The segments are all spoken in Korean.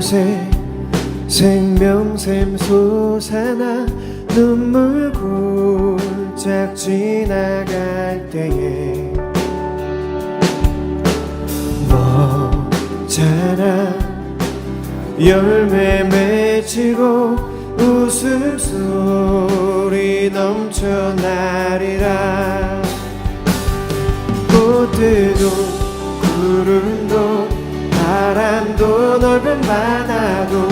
곳에 생명샘 솟아나 눈물 골짝 지나갈 때에 너잖아 열매 맺히고 웃음소리 넘쳐나리라. 꽃들도 바다도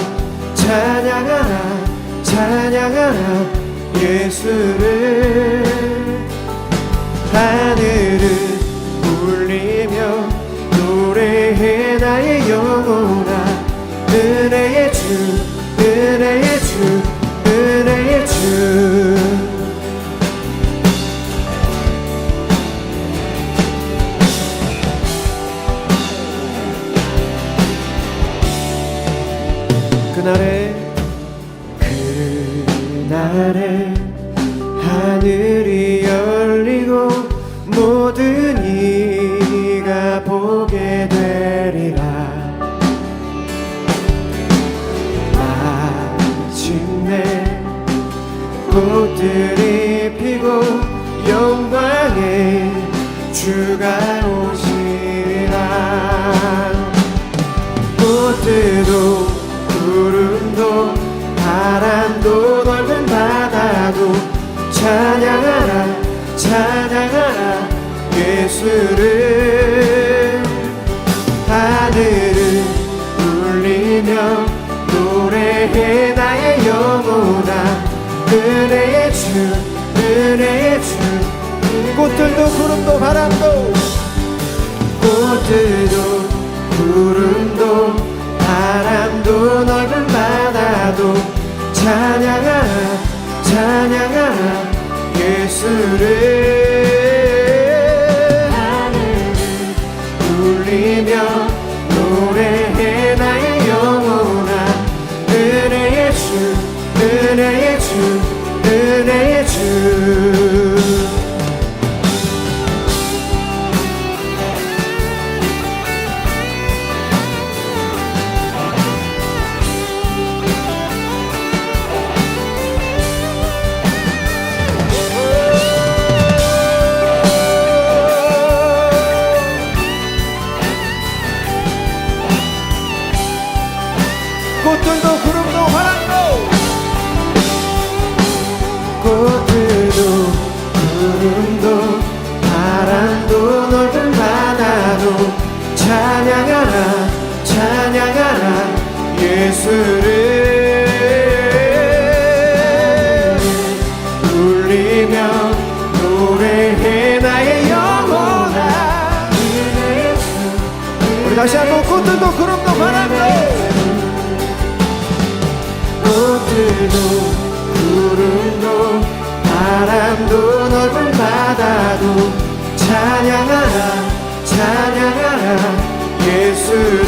찬양하라 찬양하라 예수를 그날에 그날에 하늘이 열리고 모든 이가 보게 되리라. 마침내 꽃들이 피고 영광의 주가 오시 예수를 하늘을 울리며 노래해 나의 영혼아. 은혜의 주 은혜의 주. 꽃들도 구름도 바람도 꽃들도 구름도 바람도 넓은 바다도 찬양하라 찬양하라. 예수를 예수를 다시 한번 꽃들도 구름도 바람도. 꽃들도 구름도 바람도 넓은 바다도 찬양하라 찬양하라. 예수